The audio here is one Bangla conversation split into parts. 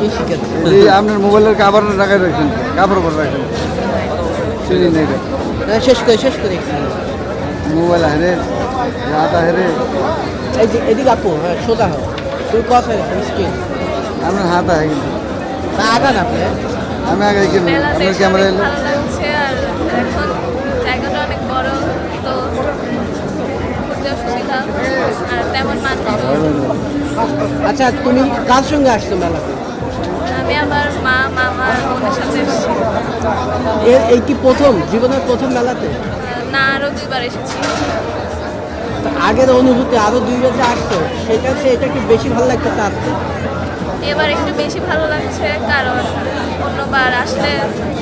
কি আপনার মোবাইলের কাবার রাখায় রাখছেন কাপড় উপর রাখছেন চিনি নেই শেষ করে শেষ করে। মোবাইল হেরে রাত হেরে এই যে এদিকে আপু হ্যাঁ সোজা হোক তুই কথা স্ক্রিন আপনার হাত আহে কিন্তু। না আগান আপনি? আমি আগে কিনব আপনার ক্যামেরা এলো। আচ্ছা তুমি কার সঙ্গে আসছো মেলাতে? আমি আমার মা মামা বোনের সাথে এসেছি। এই কি প্রথম? জীবনের প্রথম মেলাতে? না আরও দুইবার এসেছি। তো আগের অনুভূতি আরও দুইবার যে আসতো। সেটা সে এটা কি বেশি ভালো লাগতেছে আসতে এবার একটু বেশি ভালো লাগছে কারণ অন্যবার আসলে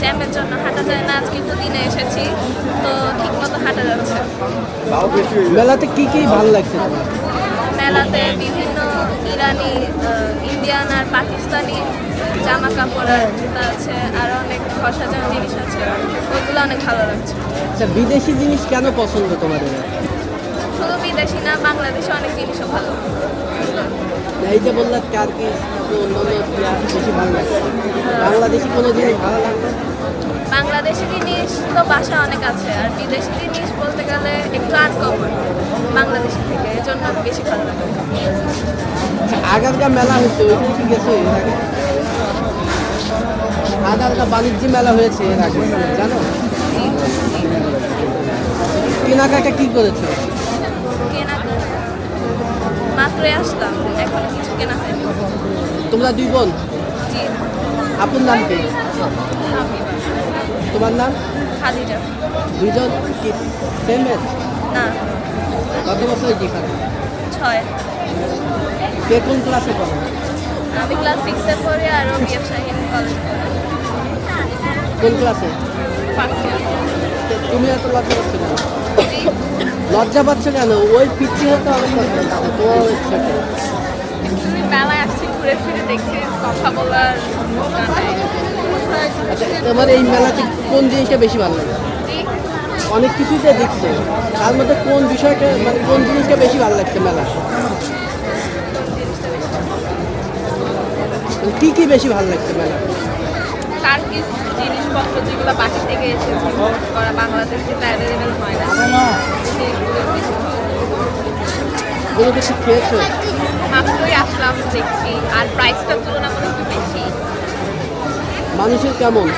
জ্যামের জন্য হাঁটা যায় না। আজকে তো দিনে এসেছি তো ঠিক মতো হাঁটা যাচ্ছে। মেলাতে কি কি ভালো লাগছে? মেলাতে বিভিন্ন ইরানি ইন্ডিয়ান আর পাকিস্তানি জামা কাপড় জুতা আছে আর অনেক অসাধারণ জিনিস আছে। ওগুলো অনেক ভালো লাগছে। আচ্ছা বিদেশি জিনিস কেন পছন্দ তোমাদের? শুধু বিদেশি না বাংলাদেশে অনেক জিনিসও ভালো। এই যে বললাম টার্কিশ অন্য অন্য বেশি ভালো লাগছে বাংলাদেশি কোনো জিনিস ভালো লাগবে বাংলাদেশি জিনিস তো বাসা অনেক আছে আর বিদেশি জিনিস বলতে গেলে একটু আনকমন বাংলাদেশি থেকে এই জন্য বেশি ভালো লাগে। আচ্ছা আগারগা মেলা হয়েছে ওইখানে কি এর বাণিজ্য মেলা হয়েছে এর আগে জানো? কেনাকাটা কি করেছ? কেনা মাত্রই আসলাম এখন কিছু কেনা হয়নি। তোমরা দুই বোন? জি। আপুর নাম কি? তোমার নাম? খাদিজা। দুইজন কি সেম এজ না। কত বছর ডিফারেন্স ছয়। কে কোন ক্লাসে পড়ো? আমি ক্লাস সিক্সে পড়ি আর ও বিএফ শাহিন কলেজ কোন ক্লাসে তুমি এত লজ্জা পাচ্ছ কেন? লজ্জা পাচ্ছ কেন? ওই পিচ্ছি হতে অনেক লজ্জা পাচ্ছে তোমার ওই ছোট তুমি মেলায় আসছি ঘুরে ফিরে দেখছি কথা বলার আচ্ছা তোমার এই মেলাতে কোন জিনিসটা বেশি ভালো লাগে? অনেক কিছুই তো দেখছ। তার মধ্যে কোন বিষয়টা মানে কোন জিনিসটা বেশি ভালো লাগছে মেলা কি কি বেশি ভালো লাগছে মেলা তার জিনিসপত্র যেগুলো বাকি থেকে এসেছে ইম্পোর্ট করা বাংলাদেশে অ্যাভেলেবেল হয় না। সেগুলো কিছু খেয়েছো? মাত্রই আসলাম দেখছি। আর তুলনামূলক বেশি। মানুষের কেমন?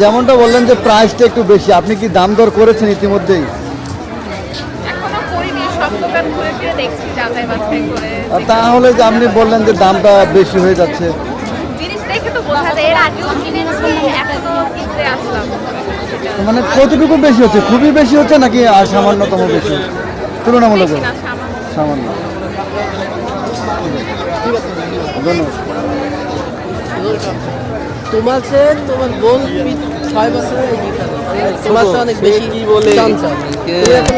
যেমনটা বললেন যে প্রাইসটা একটু বেশি আপনি কি দাম দর করেছেন ইতিমধ্যেই? তাহলে যে আপনি বললেন যে দামটা বেশি হয়ে যাচ্ছে। মানে কতটুকু বেশি হচ্ছে? খুবই বেশি হচ্ছে নাকি আর সামান্যতম বেশি? তুলনামূলক। সামান্য। তোমার সে তোমার বোন ছয় বছরের তোমার সে অনেক বেশি। তুমি এখন